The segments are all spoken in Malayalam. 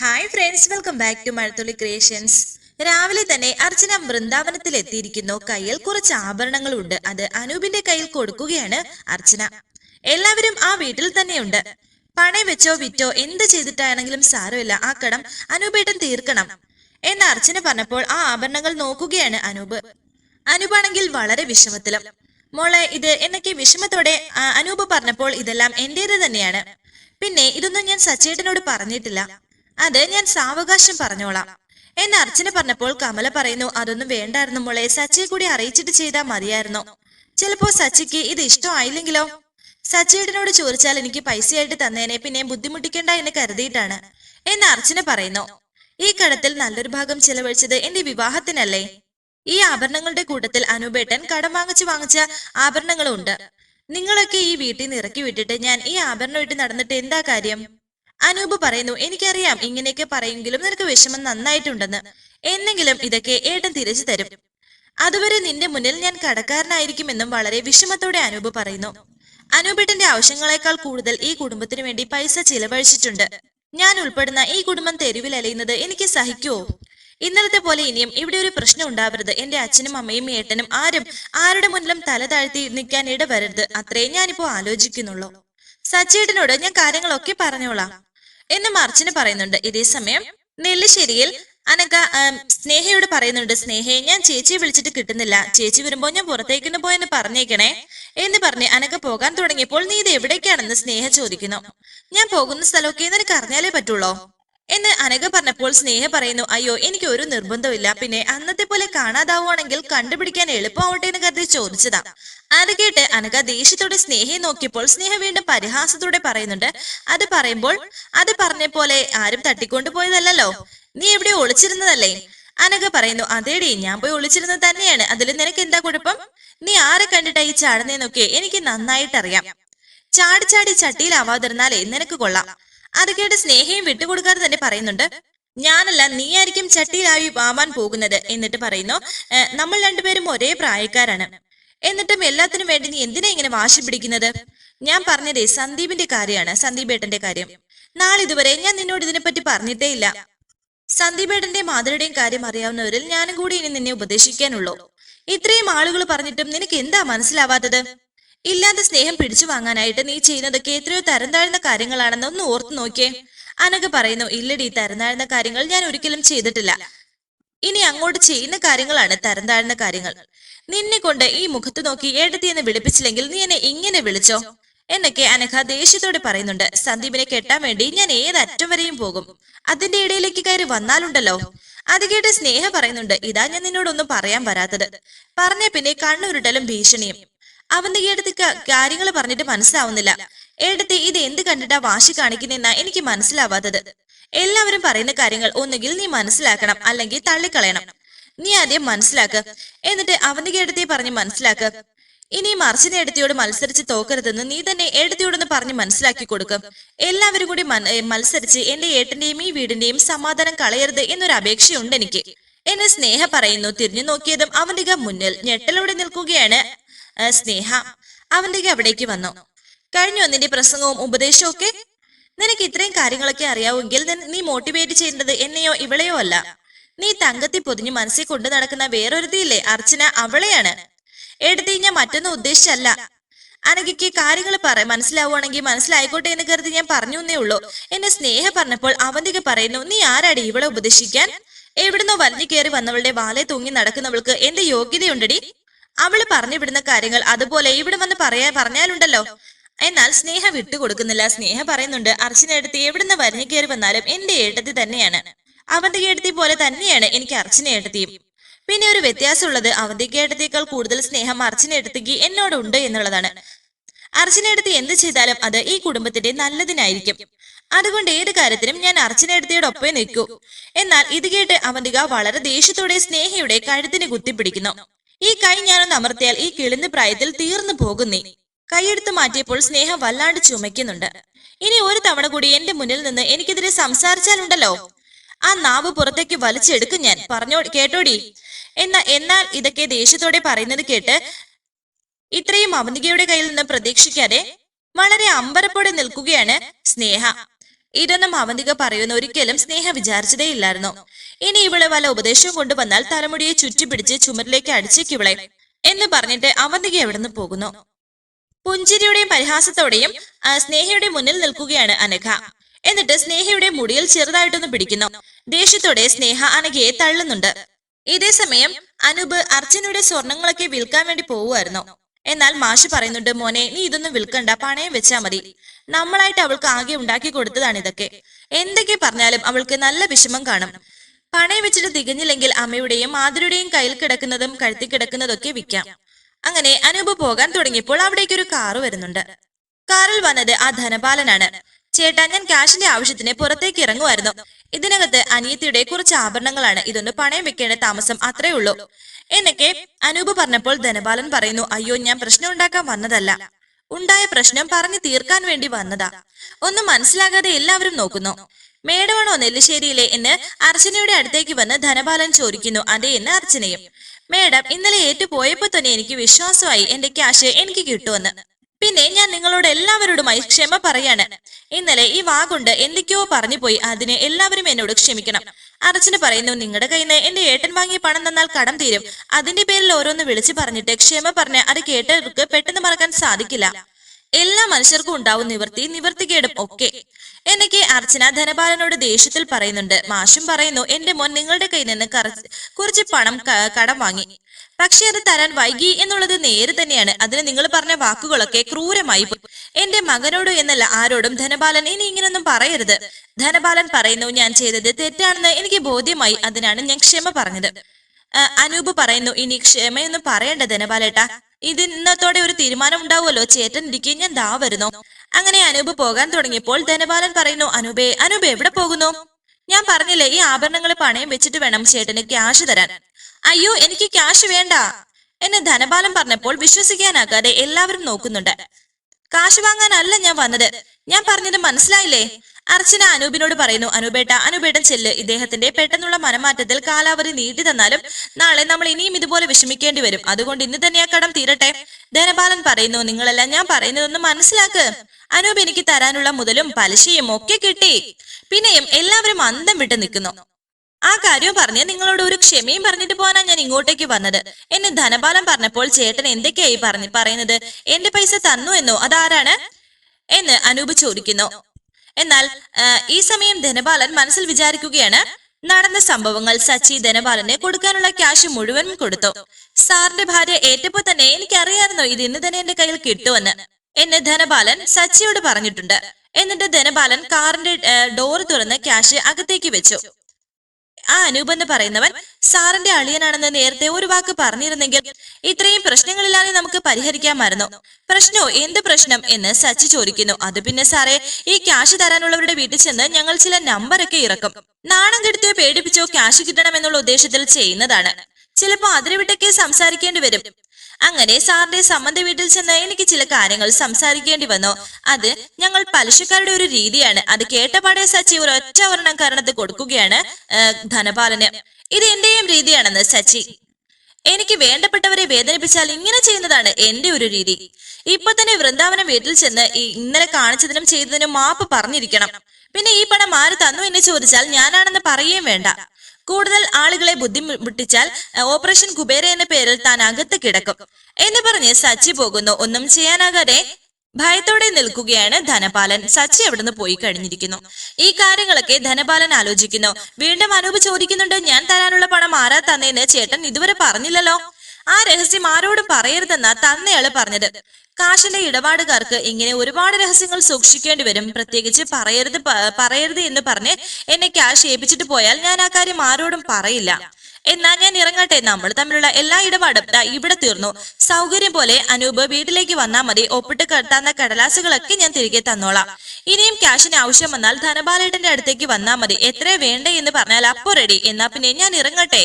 Hi friends welcome back to Mazhathulli creations രാവിലെ തന്നെ അർച്ചന വൃന്ദാവനത്തിൽ എത്തിയിരിക്കുന്നു. കയ്യിൽ കുറച്ച് ആഭരണങ്ങളുണ്ട്. അത് അനൂപിന്റെ കയ്യിൽ കൊടുക്കുകയാണ് അർച്ചന. എല്ലാവരും ആ വീട്ടിൽ തന്നെയുണ്ട്. പണയം വെച്ചോ വിറ്റോ എന്ത് ചെയ്തിട്ടാണെങ്കിലും സാരമില്ല. ആ കടം അനൂപേട്ടൻ തീർക്കണം എന്ന് അർച്ചന പറഞ്ഞപ്പോൾ ആ ആഭരണങ്ങൾ നോക്കുകയാണ് അനൂപ്. അനൂപാണെങ്കിൽ വളരെ വിഷമത്തിലും. മോളെ ഇത് എന്നൊക്കെ വിഷമത്തോടെ അനൂപ് പറഞ്ഞപ്പോൾ ഇതെല്ലാം എന്റേത് തന്നെയാണ്. പിന്നെ ഇതൊന്നും ഞാൻ സച്ചേട്ടനോട് പറഞ്ഞിട്ടില്ല. അത് ഞാൻ സാവകാശം പറഞ്ഞോളാം. എന്ന് അർച്ചന പറഞ്ഞപ്പോൾ കമല പറയുന്നു അതൊന്നും വേണ്ടായിരുന്നു മോളെ. സച്ചിയെ കൂടി അറിയിച്ചിട്ട് ചെയ്താൽ മതിയായിരുന്നു. ചിലപ്പോ സച്ചിക്ക് ഇത് ഇഷ്ടമായില്ലെങ്കിലോ? സച്ചിയേട്ടനോട് ചോദിച്ചാൽ എനിക്ക് പൈസയായിട്ട് തന്നേനെ. പിന്നെ ബുദ്ധിമുട്ടിക്കണ്ട എന്ന് കരുതിയിട്ടാണ്. എന്ന് അർച്ചന പറയുന്നു ഈ കടത്തിൽ നല്ലൊരു ഭാഗം ചിലവഴിച്ചത് എന്റെ വിവാഹത്തിനല്ലേ? ഈ ആഭരണങ്ങളുടെ കൂട്ടത്തിൽ അനുപേട്ടൻ കടം വാങ്ങിച്ചു വാങ്ങിച്ച ആഭരണങ്ങളും ഉണ്ട് നിങ്ങളൊക്കെ ഈ വീട്ടിൽ നിന്ന് ഇറക്കി വിട്ടിട്ട് ഞാൻ ഈ ആഭരണം ഇട്ട് നടന്നിട്ട് എന്താ കാര്യം? അനൂപ് പറയുന്നു എനിക്കറിയാം ഇങ്ങനെയൊക്കെ പറയുമെങ്കിലും നിനക്ക് വിഷമം നന്നായിട്ടുണ്ടെന്ന്. എന്നെങ്കിലും ഇതൊക്കെ ഏട്ടൻ തിരിച്ചു തരും. അതുവരെ നിന്റെ മുന്നിൽ ഞാൻ കടക്കാരനായിരിക്കുമെന്നും വളരെ വിഷമത്തോടെ അനൂപ് പറയുന്നു. അനൂപേട്ടന്റെ ആവശ്യങ്ങളെക്കാൾ കൂടുതൽ ഈ കുടുംബത്തിനു വേണ്ടി പൈസ ചിലവഴിച്ചിട്ടുണ്ട്. ഞാൻ ഉൾപ്പെടുന്ന ഈ കുടുംബം തെരുവിൽ അലയുന്നത് എനിക്ക് സഹിക്കുവോ? ഇന്നലത്തെ പോലെ ഇനിയും ഇവിടെ ഒരു പ്രശ്നം ഉണ്ടാവരുത്. എന്റെ അച്ഛനും അമ്മയും ഏട്ടനും ആരും ആരുടെ മുന്നിലും തല താഴ്ത്തി നിൽക്കാൻ ഇടവരരുത്. അത്രേ ഞാനിപ്പോ ആലോചിക്കുന്നുള്ളൂ. സച്ചേട്ടനോട് ഞാൻ കാര്യങ്ങളൊക്കെ പറഞ്ഞോളാം. എന്ന് മർച്ചിന് പറയുന്നുണ്ട്. ഇതേ സമയം നെല്ലിശ്ശേരിയിൽ അനക സ്നേഹയോട് പറയുന്നുണ്ട്. സ്നേഹയെ ഞാൻ ചേച്ചിയെ വിളിച്ചിട്ട് കിട്ടുന്നില്ല. ചേച്ചി വരുമ്പോ ഞാൻ പുറത്തേക്കൊന്ന് പോയെന്ന് പറഞ്ഞേക്കണേ എന്ന് പറഞ്ഞ് അനക പോകാൻ തുടങ്ങിയപ്പോൾ നീ ഇത് എവിടേക്കാണെന്ന് സ്നേഹ ചോദിക്കുന്നു. ഞാൻ പോകുന്ന സ്ഥലമൊക്കെ നിനക്ക് അറിഞ്ഞാലേ പറ്റുള്ളോ? എന്ന് അനക പറഞ്ഞപ്പോൾ സ്നേഹ പറയുന്നു അയ്യോ എനിക്ക് ഒരു നിർബന്ധമില്ല പിന്നെ അന്നത്തെ പോലെ കാണാതാവുകയാണെങ്കിൽ കണ്ടുപിടിക്കാൻ എളുപ്പമാവട്ടെ എന്ന് കരുതി ചോദിച്ചതാ. അത് കേട്ട് അനക ദേഷ്യത്തോടെ സ്നേഹയെ നോക്കിയപ്പോൾ സ്നേഹ വീണ്ടും പരിഹാസത്തോടെ പറയുന്നുണ്ട് അത് പറയുമ്പോൾ അത് പറഞ്ഞ പോലെ ആരും തട്ടിക്കൊണ്ടു പോയതല്ലല്ലോ. നീ എവിടെ ഒളിച്ചിരുന്നതല്ലേ? അനക പറയുന്നു അതേടി ഞാൻ പോയി ഒളിച്ചിരുന്നത് തന്നെയാണ്. അതിൽ നിനക്ക് എന്താ കുഴപ്പം? നീ ആരെ കണ്ടിട്ടായി ചാടുന്നേന്നൊക്കെ എനിക്ക് നന്നായിട്ടറിയാം. ചാടി ചാടി ചട്ടിയിലാവാതിരുന്നാലേ നിനക്ക് കൊള്ളാം. അത് സ്നേഹയും വിട്ടുകൊടുക്കാതെ തന്നെ പറയുന്നുണ്ട്. ഞാനല്ല നീ ആയിരിക്കും ചട്ടിയിലായി ആവാൻ പോകുന്നത് എന്നിട്ട് പറയുന്നു നമ്മൾ രണ്ടുപേരും ഒരേ പ്രായക്കാരാണ്. എന്നിട്ടും എല്ലാത്തിനും വേണ്ടി നീ എന്തിനാ ഇങ്ങനെ വാശി പിടിക്കുന്നത്? ഞാൻ പറഞ്ഞതേ സന്ദീപിന്റെ കാര്യമാണ് സന്ദീപ് ഏട്ടന്റെ കാര്യം. നാളെ ഇതുവരെ ഞാൻ നിന്നോട് ഇതിനെപ്പറ്റി പറഞ്ഞിട്ടേ ഇല്ല സന്ദീപേട്ടന്റെ മാതൃയുടെയും കാര്യം അറിയാവുന്നവരിൽ ഞാനും കൂടി ഇനി നിന്നെ ഉപദേശിക്കാനുള്ളൂ. ഇത്രയും ആളുകൾ പറഞ്ഞിട്ടും നിനക്ക് എന്താ മനസ്സിലാവാത്തത്? ഇല്ലാത്ത സ്നേഹം പിടിച്ചു വാങ്ങാനായിട്ട് നീ ചെയ്യുന്നതൊക്കെ എത്രയോ തരം താഴ്ന്ന കാര്യങ്ങളാണെന്ന് ഒന്ന് ഓർത്തു നോക്കിയേ. അനക പറയുന്നു ഇല്ലടി തരം താഴ്ന്ന കാര്യങ്ങൾ ഞാൻ ഒരിക്കലും ചെയ്തിട്ടില്ല. ഇനി അങ്ങോട്ട് ചെയ്യുന്ന കാര്യങ്ങളാണ് തരം താഴ്ന്ന കാര്യങ്ങൾ. നിന്നെ കൊണ്ട് ഈ മുഖത്ത് നോക്കി ഏടത്തി എന്ന് വിളിപ്പിച്ചില്ലെങ്കിൽ നീ എന്നെ ഇങ്ങനെ വിളിച്ചോ? എന്നൊക്കെ അനഘ ദേഷ്യത്തോടെ പറയുന്നുണ്ട്. സന്ദീപിനെ കെട്ടാൻ വേണ്ടി ഞാൻ ഏതറ്റം വരെയും പോകും. അതിന്റെ ഇടയിലേക്ക് കയറി വന്നാലുണ്ടല്ലോ. അത് കേട്ട് സ്നേഹ പറയുന്നുണ്ട് ഇതാ ഞാൻ നിന്നോടൊന്നും പറയാൻ വരാത്തത്. പറഞ്ഞ പിന്നെ കണ്ണുരുട്ടലും ഭീഷണിയും. അവന്റെ അടുത്ത് കാര്യങ്ങൾ പറഞ്ഞിട്ട് മനസ്സിലാവുന്നില്ല. ഏടത്തെ ഇത് എന്ത് കണ്ടിട്ടാ വാശി കാണിക്കുന്നെന്നാ എനിക്ക് മനസ്സിലാവാത്തത്. എല്ലാവരും പറയുന്ന കാര്യങ്ങൾ ഒന്നുകിൽ നീ മനസ്സിലാക്കണം അല്ലെങ്കിൽ തള്ളിക്കളയണം. നീ ആദ്യം മനസ്സിലാക്ക്. എന്നിട്ട് അവന്റെ കേടത്തെ പറഞ്ഞ് മനസ്സിലാക്ക്. ഇനി മറിച്ചിനെ എടുത്തിയോട് മത്സരിച്ച് തോക്കരുതെന്ന് നീ തന്നെ എടുത്തിയോടൊന്ന് പറഞ്ഞ് മനസ്സിലാക്കി കൊടുക്കും. എല്ലാവരും കൂടി മത്സരിച്ച് എന്റെ ഏട്ടന്റെയും ഈ വീടിന്റെയും സമാധാനം കളയരുത് എന്നൊരു അപേക്ഷയുണ്ട് എനിക്ക് എന്നെ സ്നേഹ പറയുന്നു. തിരിഞ്ഞു നോക്കിയതും അവന്റെ മുന്നിൽ ഞെട്ടലോടെ നിൽക്കുകയാണ്. സ്നേഹ അവന്റെ അവിടേക്ക് വന്നു. കഴിഞ്ഞു നിന്റെ പ്രസംഗവും ഉപദേശവും ഒക്കെ നിനക്ക് ഇത്രയും കാര്യങ്ങളൊക്കെ അറിയാവുമെങ്കിൽ നീ മോട്ടിവേറ്റ് ചെയ്യേണ്ടത് എന്നെയോ ഇവളെയോ അല്ല. നീ തങ്കത്തി പൊതിഞ്ഞു മനസ്സിൽ കൊണ്ടു നടക്കുന്ന വേറൊരുതിയില്ലേ അർച്ചന അവളെയാണ്. എടുത്തി ഞാൻ മറ്റൊന്നും ഉദ്ദേശിച്ചല്ല. അനഘയ്ക്ക് കാര്യങ്ങൾ പറ മനസ്സിലാവുകയാണെങ്കിൽ മനസ്സിലായിക്കോട്ടെ എന്ന് കരുതി ഞാൻ പറഞ്ഞു എന്നേ ഉള്ളൂ. എന്നെ സ്നേഹ പറഞ്ഞപ്പോൾ അവന്തിക പറയുന്നു നീ ആരാടി ഇവളെ ഉപദേശിക്കാൻ? എവിടുന്നോ വലിഞ്ഞു കയറി വന്നവളുടെ വാലെ തൂങ്ങി നടക്കുന്നവൾക്ക് എന്റെ യോഗ്യതയുണ്ടടി. അവൾ പറഞ്ഞു വിടുന്ന കാര്യങ്ങൾ അതുപോലെ ഇവിടെ വന്ന് പറയാ പറഞ്ഞാലുണ്ടല്ലോ. എന്നാൽ സ്നേഹ വിട്ടുകൊടുക്കുന്നില്ല സ്നേഹ പറയുന്നുണ്ട് അർച്ചന എടുത്ത് എവിടുന്ന് വരഞ്ഞു കയറി വന്നാലും എന്റെ ഏട്ടത്തി തന്നെയാണ്. അവന്റെ ഏട്ടത്തി പോലെ തന്നെയാണ് എനിക്ക് അർച്ചന ഏട്ടത്തിയും. പിന്നെ ഒരു വ്യത്യാസമുള്ളത് അവന്റെ ഏട്ടത്തേക്കാൾ കൂടുതൽ സ്നേഹം എന്നോട് എന്നോടുണ്ട് എന്നുള്ളതാണ്. അർച്ചന എടുത്ത് എന്ത് ചെയ്താലും അത് ഈ കുടുംബത്തിന്റെ നല്ലതിനായിരിക്കും. അതുകൊണ്ട് ഏത് കാര്യത്തിനും ഞാൻ അർച്ചന ഒപ്പേ നിൽക്കൂ. എന്നാൽ ഇത് കേട്ട് അവന്തിക വളരെ ദേഷ്യത്തോടെ സ്നേഹയുടെ കഴുത്തിന് കുത്തിപ്പിടിക്കുന്നു. ഈ കൈ ഞാനൊന്ന് അമർത്തിയാൽ ഈ കിളിന്ന് പ്രായത്തിൽ തീർന്നു പോകുന്നേ. കൈയെടുത്ത് മാറ്റിയപ്പോൾ സ്നേഹം വല്ലാണ്ട് ചുമയ്ക്കുന്നുണ്ട്. ഇനി ഒരു തവണ കൂടി എന്റെ മുന്നിൽ നിന്ന് എനിക്കെതിരെ സംസാരിച്ചാലുണ്ടല്ലോ? ആ നാവ് പുറത്തേക്ക് വലിച്ചെടുക്കും ഞാൻ. പറഞ്ഞോ കേട്ടോടി? എന്നാ എന്നാൽ ഇതൊക്കെ ദേഷ്യത്തോടെ പറയുന്നത് കേട്ട് ഇത്രയും അവന്തികയുടെ കയ്യിൽ നിന്ന് പ്രതീക്ഷിക്കാതെ വളരെ അമ്പരപ്പോടെ നിൽക്കുകയാണ് സ്നേഹ. ഇതൊന്നും അവന്തിക പറയുന്ന ഒരിക്കലും സ്നേഹ വിചാരിച്ചതേ ഇല്ലായിരുന്നു. ഇനി ഇവിടെ വല്ല ഉപദേശവും കൊണ്ടുവന്നാൽ തലമുടിയെ ചുറ്റിപ്പിടിച്ച് ചുമരിലേക്ക് അടിച്ചേക്കിവളെ എന്ന് പറഞ്ഞിട്ട് അവന്തിക എവിടുന്ന് പോകുന്നു? പുഞ്ചിരിയുടെയും പരിഹാസത്തോടെയും സ്നേഹയുടെ മുന്നിൽ നിൽക്കുകയാണ് അനഘ. എന്നിട്ട് സ്നേഹയുടെ മുടിയിൽ ചെറുതായിട്ടൊന്ന് പിടിക്കുന്നു. ദേഷ്യത്തോടെ സ്നേഹ അനഘയെ തള്ളുന്നുണ്ട്. ഇതേ സമയം അനൂപ് അർച്ചനയുടെ സ്വർണങ്ങളൊക്കെ വിൽക്കാൻ വേണ്ടി പോവുമായിരുന്നു. എന്നാൽ മാഷി പറയുന്നുണ്ട് മോനെ നീ ഇതൊന്നും വിൽക്കണ്ട പണയം വെച്ചാ മതി. നമ്മളായിട്ട് അവൾക്ക് ആകെ ഉണ്ടാക്കി കൊടുത്തതാണ് ഇതൊക്കെ. എന്തൊക്കെ പറഞ്ഞാലും അവൾക്ക് നല്ല വിഷമം കാണും. പണയം വെച്ചിട്ട് തികഞ്ഞില്ലെങ്കിൽ അമ്മയുടെയും മാതിരിയുടെയും കയ്യിൽ കിടക്കുന്നതും കഴുത്തി കിടക്കുന്നതൊക്കെ വിൽക്കാം. അങ്ങനെ അനൂപ് പോകാൻ തുടങ്ങിയപ്പോൾ അവിടേക്കൊരു കാറ് വരുന്നുണ്ട്. കാറിൽ വന്നത് ആ ധനപാലനാണ്. ചേട്ടാ ഞാൻ ക്യാഷിന്റെ ആവശ്യത്തിന് പുറത്തേക്ക് ഇറങ്ങുമായിരുന്നു. ഇതിനകത്ത് അനിയത്തിയുടെ കുറച്ച് ആഭരണങ്ങളാണ്. ഇതൊന്ന് പണയം വെക്കേണ്ട താമസം അത്രേ ഉള്ളൂ. എന്നൊക്കെ അനൂപ് പറഞ്ഞപ്പോൾ ധനപാലൻ പറയുന്നു അയ്യോ ഞാൻ പ്രശ്നം ഉണ്ടാക്കാൻ വന്നതല്ല. ഉണ്ടായ പ്രശ്നം പറഞ്ഞു തീർക്കാൻ വേണ്ടി വന്നതാ. ഒന്നും മനസ്സിലാകാതെ എല്ലാവരും നോക്കുന്നു. മേടമാണോ നെല്ലിശ്ശേരിയിലെ എന്ന് അർച്ചനയുടെ അടുത്തേക്ക് വന്ന് ധനപാലൻ ചോദിക്കുന്നു അതെ എന്ന് അർച്ചനയും. മേഡം ഇന്നലെ ഏറ്റുപോയപ്പോ തന്നെ എനിക്ക് വിശ്വാസമായി എന്റെ ക്യാഷ് എനിക്ക് കിട്ടുമെന്ന്. പിന്നെ ഞാൻ നിങ്ങളോട് എല്ലാവരോടുമായി ക്ഷമ പറയാണ്. ഇന്നലെ ഈ വാഗുണ്ട് എന്തൊക്കെയോ പറഞ്ഞു പോയി അതിന് എല്ലാവരും എന്നോട് ക്ഷമിക്കണം. അർച്ചന പറയുന്നു നിങ്ങളുടെ കയ്യിൽ നിന്ന് എന്റെ ഏട്ടൻ വാങ്ങിയ പണം തന്നാൽ കടം തീരും. അതിന്റെ പേരിൽ ഓരോന്ന് വിളിച്ചു പറഞ്ഞിട്ട് ക്ഷമ പറഞ്ഞ് അത് കേട്ടവർക്ക് പെട്ടെന്ന് മറക്കാൻ സാധിക്കില്ല. എല്ലാ മനുഷ്യർക്കും ഉണ്ടാവും നിവർത്തി നിവർത്തികേടും ഒക്കെ. എന്നൊക്കെ അർച്ചന ധനപാലനോട് ദേഷ്യത്തിൽ പറയുന്നുണ്ട്. മാഷും പറയുന്നു എന്റെ മോൻ നിങ്ങളുടെ കയ്യിൽ നിന്ന് കുറച്ച് പണം കടം വാങ്ങി. പക്ഷെ അത് തരാൻ വൈകി എന്നുള്ളത് നേര് തന്നെയാണ്. അതിന് നിങ്ങൾ പറഞ്ഞ വാക്കുകളൊക്കെ ക്രൂരമായി പോയി. എന്റെ മകനോട് എന്നല്ല ആരോടും ധനപാലൻ ഇനി ഇങ്ങനൊന്നും പറയരുത്. ധനപാലൻ പറയുന്നു ഞാൻ ചെയ്തത് തെറ്റാണെന്ന് എനിക്ക് ബോധ്യമായി. അതിനാണ് ഞാൻ ക്ഷമ പറഞ്ഞത്. അനൂപ് പറയുന്നു ഇനി ക്ഷമയൊന്നും പറയണ്ട ധനപാലേട്ടാ. ഇത് ഇന്നത്തോടെ ഒരു തീരുമാനം ഉണ്ടാവുമല്ലോ. ചേട്ടൻ ഇരിക്കെ ഞാൻ ദാ വരുന്നു. അങ്ങനെ അനൂപ് പോകാൻ തുടങ്ങിയപ്പോൾ ധനപാലൻ പറയുന്നു അനൂപേ അനൂപ് എവിടെ പോകുന്നു? ഞാൻ പറഞ്ഞില്ലേ ഈ ആഭരണങ്ങൾ പണയം വെച്ചിട്ട് വേണം ചേട്ടന് ക്യാഷ് തരാൻ. അയ്യോ എനിക്ക് ക്യാഷ് വേണ്ട എന്ന് ധനപാലൻ പറഞ്ഞപ്പോൾ വിശ്വസിക്കാനാകാതെ എല്ലാവരും നോക്കുന്നുണ്ട്. കാശ് വാങ്ങാനല്ല ഞാൻ വന്നത്. ഞാൻ പറഞ്ഞത് മനസ്സിലായില്ലേ? അർച്ചന അനൂപിനോട് പറയുന്നു അനൂപേട്ട അനൂപേട്ടൻ ചെല്ല്. ഇദ്ദേഹത്തിന്റെ പെട്ടെന്നുള്ള മനമാറ്റത്തിൽ കാലാവധി നീട്ടി തന്നാലും നാളെ നമ്മൾ ഇനിയും ഇതുപോലെ വിഷമിക്കേണ്ടി വരും. അതുകൊണ്ട് ഇന്ന് തന്നെ ആ കടം തീരട്ടെ. ധനപാലൻ പറയുന്നു നിങ്ങളെല്ലാം ഞാൻ പറയുന്നതൊന്ന് മനസ്സിലാക്ക്. അനൂപ് എനിക്ക് തരാനുള്ള മുതലും പലിശയും ഒക്കെ കിട്ടി. പിന്നെയും എല്ലാവരും അന്തം വിട്ട് നിൽക്കുന്നു. ആ കാര്യം പറഞ്ഞ് നിങ്ങളോട് ഒരു ക്ഷമയും പറഞ്ഞിട്ട് പോകാനാ ഞാൻ ഇങ്ങോട്ടേക്ക് വന്നത്. എന്നെ ധനപാലം പറഞ്ഞപ്പോൾ ചേട്ടൻ എന്തൊക്കെയായി പറഞ്ഞു പറയുന്നത്? എന്റെ പൈസ തന്നു എന്നോ? അതാരാണ്? എന്ന് അനൂപ് ചോദിക്കുന്നു. എന്നാൽ ഈ സമയം ധനപാലൻ മനസ്സിൽ വിചാരിക്കുകയാണ് നടന്ന സംഭവങ്ങൾ സച്ചി ധനപാലനെ കൊടുക്കാനുള്ള ക്യാഷ് മുഴുവൻ കൊടുത്തു. സാറിന്റെ ഭാര്യ ഏറ്റപ്പോ തന്നെ എനിക്കറിയായിരുന്നു ഇത് ഇന്ന് തന്നെ എന്റെ കയ്യിൽ കിട്ടുമെന്ന് എന്ന് ധനപാലൻ സച്ചിയോട് പറഞ്ഞിട്ടുണ്ട്. എന്നിട്ട് ധനപാലൻ കാറിന്റെ ഡോർ തുറന്ന് ക്യാഷ് അകത്തേക്ക് വെച്ചു. ആ അനൂപ് എന്ന് പറയുന്നവൻ സാറിന്റെ അളിയനാണെന്ന് നേരത്തെ ഒരു വാക്ക് പറഞ്ഞിരുന്നെങ്കിൽ ഇത്രയും പ്രശ്നങ്ങളില്ലാതെ നമുക്ക് പരിഹരിക്കാമായിരുന്നു. പ്രശ്നോ എന്ത് പ്രശ്നം എന്ന് സച്ചി ചോദിക്കുന്നു. അത് പിന്നെ സാറേ ഈ ക്യാഷ് തരാനുള്ളവരുടെ വീട്ടിൽ ചെന്ന് ഞങ്ങൾ ചില നമ്പറൊക്കെ ഇറക്കും. നാണം കെടുത്തിയോ പേടിപ്പിച്ചോ ക്യാഷ് കിട്ടണം എന്നുള്ള ഉദ്ദേശത്തിൽ ചെയ്യുന്നതാണ്. ചിലപ്പോ അതിരുവിട്ടൊക്കെ സംസാരിക്കേണ്ടി വരും. അങ്ങനെ സാറിന്റെ സമ്മതി വീട്ടിൽ ചെന്ന് എനിക്ക് ചില കാര്യങ്ങൾ സംസാരിക്കേണ്ടി വന്നു. അത് ഞങ്ങൾ പലിശക്കാരുടെ ഒരു രീതിയാണ്. അത് കേട്ടപാടെ സച്ചി ഒരു ഒറ്റ ഒരെണ്ണം കാരണത്ത് കൊടുക്കുകയാണ് ധനപാലന്. ഇത് എന്റെയും രീതിയാണെന്ന് സച്ചി. എനിക്ക് വേണ്ടപ്പെട്ടവരെ വേദനിപ്പിച്ചാൽ ഇങ്ങനെ ചെയ്യുന്നതാണ് എന്റെ ഒരു രീതി. ഇപ്പൊ തന്നെ വൃന്ദാവനം വീട്ടിൽ ചെന്ന് ഈ ഇന്നലെ കാണിച്ചതിനും ചെയ്തതിനും മാപ്പ് പറഞ്ഞിരിക്കണം. പിന്നെ ഈ പണം ആര് തന്നു എന്ന് ചോദിച്ചാൽ ഞാനാണെന്ന് പറയുകയും വേണ്ട. കൂടുതൽ ആളുകളെ ബുദ്ധിമുട്ടിച്ചാൽ ഓപ്പറേഷൻ കുബേര എന്ന പേരിൽ താൻ അകത്ത് കിടക്കും. എന്ന് പറഞ്ഞ് സച്ചി പോകുന്നു. ഒന്നും ചെയ്യാനാകാതെ ഭയത്തോടെ നിൽക്കുകയാണ് ധനപാലൻ. സച്ചി അവിടുന്ന് പോയി കഴിഞ്ഞിരിക്കുന്നു. ഈ കാര്യങ്ങളൊക്കെ ധനപാലൻ ആലോചിക്കുന്നു. വീണ്ടും അനൂപ് ചോദിക്കുന്നുണ്ട് ഞാൻ തരാനുള്ള പണം ആരാ തന്നേന്ന്? ചേട്ടൻ ഇതുവരെ പറഞ്ഞില്ലല്ലോ? ആ രഹസ്യം ആരോടും പറയരുതെന്നാ തന്നയാൾ പറഞ്ഞത്. കാശിന്റെ ഇടപാടുകാർക്ക് ഇങ്ങനെ ഒരുപാട് രഹസ്യങ്ങൾ സൂക്ഷിക്കേണ്ടി വരും. പ്രത്യേകിച്ച് പറയരുത് പറയരുത് എന്ന് പറഞ്ഞ് എന്നെ ക്യാഷ് ഏൽപ്പിച്ചിട്ട് പോയാൽ ഞാൻ ആ കാര്യം ആരോടും പറയില്ല. എന്നാ ഞാൻ ഇറങ്ങട്ടെ. നമ്മൾ തമ്മിലുള്ള എല്ലാ ഇടപാടും ഇവിടെ തീർന്നു. സൗകര്യം പോലെ അനൂപ് വീട്ടിലേക്ക് വന്നാൽ മതി. ഒപ്പിട്ട് കെട്ടാന്ന കടലാസുകളൊക്കെ ഞാൻ തിരികെ തന്നോളാം. ഇനിയും ക്യാഷിന് ആവശ്യം വന്നാൽ ധനപാലേട്ടന്റെ അടുത്തേക്ക് വന്നാൽ മതി. എത്ര വേണ്ടേ എന്ന് പറഞ്ഞാൽ അപ്പോ റെഡി എന്നാ പിന്നെ ഞാൻ ഇറങ്ങട്ടെ?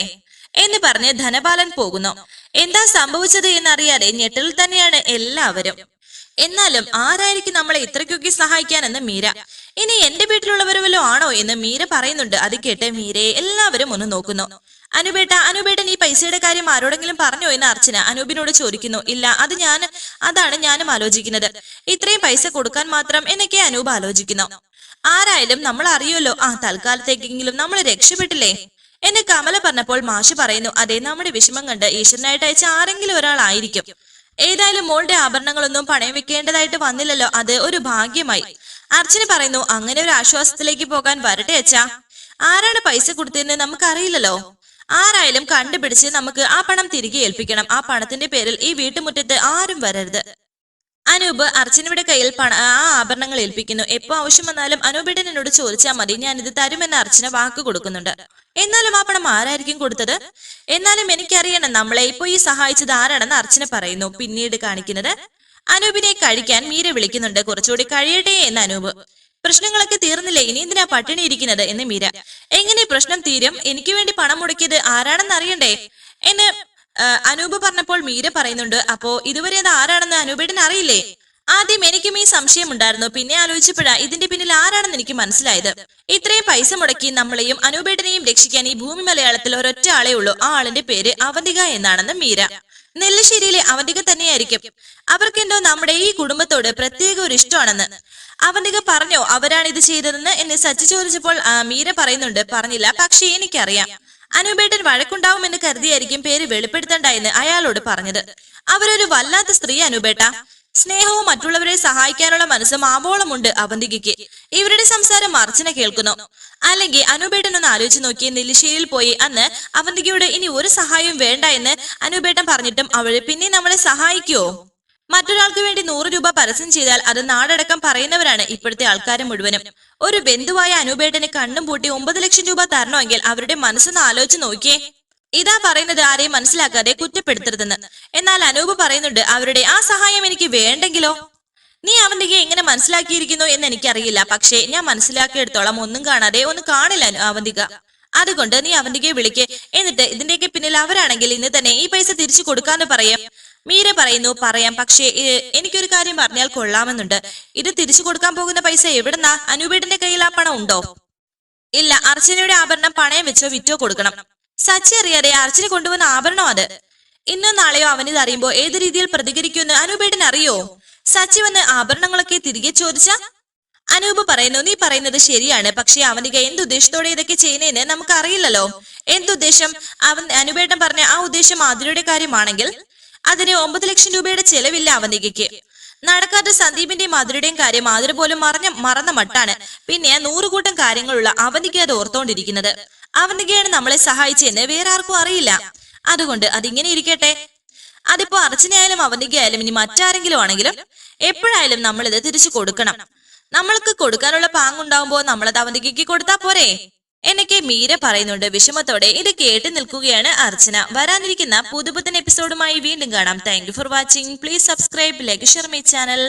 എന്ന് പറഞ്ഞ് ധനപാലൻ പോകുന്നു. എന്താ സംഭവിച്ചത് എന്നറിയാതെ ഞെട്ടലിൽ തന്നെയാണ് എല്ലാവരും. എന്നാലും ആരായിരിക്കും നമ്മളെ ഇത്രയ്ക്കൊക്കെ സഹായിക്കാനെന്ന് മീര? ഇനി എന്റെ വീട്ടിലുള്ളവർ വല്ലോ ആണോ എന്ന് മീര പറയുന്നുണ്ട്. അത് കേട്ട് മീരയെ എല്ലാവരും ഒന്ന് നോക്കുന്നു. അനുപേട്ട അനുപേട്ടൻ ഈ പൈസയുടെ കാര്യം ആരോടെങ്കിലും പറഞ്ഞോ എന്ന് അർച്ചന അനൂപിനോട് ചോദിക്കുന്നു. ഇല്ല അത് ഞാൻ അതാണ് ഞാനും ആലോചിക്കുന്നത്. ഇത്രയും പൈസ കൊടുക്കാൻ മാത്രം എന്നൊക്കെ അനൂപ് ആലോചിക്കുന്നു. ആരായാലും നമ്മൾ അറിയുമല്ലോ. ആ തൽക്കാലത്തേക്കെങ്കിലും നമ്മൾ രക്ഷപ്പെട്ടില്ലേ? എന്ന് കമല പറഞ്ഞപ്പോൾ മാഷ് പറയുന്നു അതെ നമ്മുടെ വിഷമം കണ്ട് ഈശ്വരനായിട്ട് അയച്ച ആരെങ്കിലും ഒരാളായിരിക്കും. ഏതായാലും മോളുടെ ആഭരണങ്ങളൊന്നും പണയം വെക്കേണ്ടതായിട്ട് വന്നില്ലല്ലോ അത് ഒരു ഭാഗ്യമായി. അർച്ചന പറയുന്നു അങ്ങനെ ഒരു ആശ്വാസത്തിലേക്ക് പോകാൻ വരട്ടെ അച്ഛാ. ആരാണ് പൈസ കൊടുത്തതെന്ന് നമുക്കറിയില്ലല്ലോ. ആരായാലും കണ്ടുപിടിച്ച് നമുക്ക് ആ പണം തിരികെ ഏൽപ്പിക്കണം. ആ പണത്തിന്റെ പേരിൽ ഈ വീട്ടുമുറ്റത്ത് ആരും വരരുത്. അനൂപ് അർച്ചനയുടെ കയ്യിൽ പണ ആ ആഭരണങ്ങൾ ഏൽപ്പിക്കുന്നു. എപ്പോ ആവശ്യം വന്നാലും അനൂപേട്ടൻ എന്നോട് ചോദിച്ചാൽ മതി. ഞാൻ ഇത് തരുമെന്ന് അർച്ചന വാക്ക് കൊടുക്കുന്നുണ്ട്. എന്നാലും ആ പണം ആരായിരിക്കും കൊടുത്തത്? എന്നാലും എനിക്കറിയണം നമ്മളെ. ഇപ്പോ ഈ സഹായിച്ചത് ആരാണെന്ന് അർച്ചന പറയുന്നു. പിന്നീട് കാണിക്കുന്നത് അനൂപിനെ കഴിക്കാൻ മീര വിളിക്കുന്നുണ്ട്. കുറച്ചുകൂടി കഴിയട്ടെ എന്ന് അനൂപ്. പ്രശ്നങ്ങളൊക്കെ തീർന്നില്ലേ? ഇനി എന്തിനാ പട്ടിണി ഇരിക്കുന്നത്? എന്ന് മീര. എങ്ങനെ പ്രശ്നം തീരും? എനിക്ക് വേണ്ടി പണം മുടക്കിയത് ആരാണെന്ന് അറിയണ്ടേ? എന്ന് അനൂപ് പറഞ്ഞപ്പോൾ മീര പറയുന്നുണ്ട് അപ്പോ ഇതുവരെ അത് ആരാണെന്ന് അനൂപേട്ടൻ അറിയില്ലേ? ആദ്യം എനിക്കും ഈ സംശയം ഉണ്ടായിരുന്നു. പിന്നെ ആലോചിച്ചപ്പോഴാ ഇതിന്റെ പിന്നിൽ ആരാണെന്ന് എനിക്ക് മനസ്സിലായത്. ഇത്രയും പൈസ മുടക്കി നമ്മളെയും അനൂപേട്ടനെയും രക്ഷിക്കാൻ ഈ ഭൂമി മലയാളത്തിൽ ഒരൊറ്റ ആളേ ഉള്ളൂ. ആ ആളിന്റെ പേര് അവന്തിക എന്നാണെന്ന് മീര. നെല്ലശ്ശേരിയിലെ അവന്തിക തന്നെയായിരിക്കും. അവർക്കെന്തോ നമ്മുടെ ഈ കുടുംബത്തോട് പ്രത്യേക ഒരു ഇഷ്ടമാണെന്ന്. അവന്തിക പറഞ്ഞോ അവരാണ് ഇത് ചെയ്തതെന്ന്? എന്നെ സച്ചി ചോദിച്ചപ്പോൾ മീര പറയുന്നുണ്ട് പറഞ്ഞില്ല. പക്ഷേ എനിക്കറിയാം. അനുപേട്ടൻ വഴക്കുണ്ടാവുമെന്ന് കരുതിയായിരിക്കും പേര് വെളിപ്പെടുത്തണ്ടെന്ന് അയാളോട് പറഞ്ഞത്. അവരൊരു വല്ലാത്ത സ്ത്രീ അനുപേട്ട. സ്നേഹവും മറ്റുള്ളവരെ സഹായിക്കാനുള്ള മനസ്സും ആവോളമുണ്ട് അവന്തികയ്ക്ക്. ഇവരുടെ സംസാരം അർച്ചന കേൾക്കുന്നു. അല്ലെങ്കിൽ അനുപേട്ടൻ ഒന്ന് ആലോചിച്ച് നോക്കി നെല്ലിശ്ശേരിയിൽ പോയി. അന്ന് അവന്തികയോട് ഇനി ഒരു സഹായവും വേണ്ട എന്ന് അനുപേട്ടൻ പറഞ്ഞിട്ടും അവൾ പിന്നെ നമ്മളെ സഹായിക്കുവോ? മറ്റൊരാൾക്ക് വേണ്ടി നൂറ് രൂപ പരസ്യം ചെയ്താൽ അത് നാടടക്കം പറയുന്നവരാണ് ഇപ്പോഴത്തെ ആൾക്കാർ മുഴുവനും. ഒരു ബന്ധുവായ അനുപേട്ടന് കണ്ണും പൂട്ടി ഒമ്പത് ലക്ഷം രൂപ തരണമെങ്കിൽ അവരുടെ മനസ്സൊന്ന് ആലോചിച്ച് നോക്കിയേ. ഇതാ പറയുന്നത് ആരെയും മനസ്സിലാക്കാതെ കുറ്റപ്പെടുത്തരുതെന്ന്. എന്നാൽ അനൂപ് പറയുന്നുണ്ട് അവരുടെ ആ സഹായം എനിക്ക് വേണ്ടെങ്കിലോ? നീ അവന്റെ എങ്ങനെ മനസ്സിലാക്കിയിരിക്കുന്നു എന്ന് എനിക്കറിയില്ല. പക്ഷേ ഞാൻ മനസ്സിലാക്കിയെടുത്തോളം ഒന്നും കാണാതെ ഒന്ന് കാണില്ല അവന്തിക. അതുകൊണ്ട് നീ അവന്തികയെ വിളിക്ക്. എന്നിട്ട് ഇതിന്റെയൊക്കെ പിന്നിൽ അവരാണെങ്കിൽ ഇന്ന് തന്നെ ഈ പൈസ തിരിച്ചു കൊടുക്കാന്ന് പറയാം. മീര പറയുന്നു പറയാം. പക്ഷേ എനിക്കൊരു കാര്യം പറഞ്ഞാൽ കൊള്ളാമെന്നുണ്ട്. ഇത് തിരിച്ചു കൊടുക്കാൻ പോകുന്ന പൈസ എവിടുന്നാ? അനുവീടിന്റെ കയ്യിൽ ആ പണം ഉണ്ടോ? ഇല്ല. അർച്ചനയുടെ ആഭരണം പണയം വെച്ചോ വിറ്റോ കൊടുക്കണം. സച്ചി അറിയാതെ അർച്ചന കൊണ്ടുവന്ന ആഭരണം അത്? ഇന്നോ നാളെയോ അവനിത് അറിയുമ്പോ ഏത് രീതിയിൽ പ്രതികരിക്കുമെന്ന് അനൂപേട്ടൻ അറിയോ? സച്ചി വന്ന് ആഭരണങ്ങളൊക്കെ തിരികെ ചോദിച്ച? അനൂപ് പറയുന്നു നീ പറയുന്നത് ശരിയാണ്. പക്ഷെ അവനിക എന്തുദ്ദേശത്തോടെ ഇതൊക്കെ ചെയ്യുന്നതെന്ന് നമുക്ക് അറിയില്ലല്ലോ. എന്തുദ്ദേശം? അവൻ അനുപേട്ടൻ പറഞ്ഞ ആ ഉദ്ദേശം ആതിരയുടെ കാര്യമാണെങ്കിൽ അതിന് ഒമ്പത് ലക്ഷം രൂപയുടെ ചെലവില്ല അവനികയ്ക്ക്. നടക്കാത്ത സന്ദീപിന്റെയും മധുരയുടെയും കാര്യം മാധുര പോലും മറഞ്ഞ മറന്ന മട്ടാണ്. പിന്നെ നൂറുകൂട്ടം കാര്യങ്ങളുള്ള അവന്തിക അത് ഓർത്തോണ്ടിരിക്കുന്നത്. അവന്തികയാണ് നമ്മളെ സഹായിച്ചെന്ന് വേറെ ആർക്കും അറിയില്ല. അതുകൊണ്ട് അതിങ്ങനെ ഇരിക്കട്ടെ. അതിപ്പോ അർച്ചനയായാലും അവന്തികയായാലും ഇനി മറ്റാരെങ്കിലും ആണെങ്കിലും എപ്പോഴായാലും നമ്മളിത് തിരിച്ചു കൊടുക്കണം. നമ്മൾക്ക് കൊടുക്കാനുള്ള പാങ്ങുണ്ടാവുമ്പോ നമ്മളത് അവന്തികയ്ക്ക് കൊടുത്താ പോരെ? എന്നൊക്കെ മീര പറയുന്നുണ്ട്. വിഷമത്തോടെ ഇത് കേട്ട് നിൽക്കുകയാണ് അർച്ചന. വരാനിരിക്കുന്ന പുതുപുത്തൻ എപ്പിസോഡുമായി വീണ്ടും കാണാം. Thank for watching please subscribe like share my channel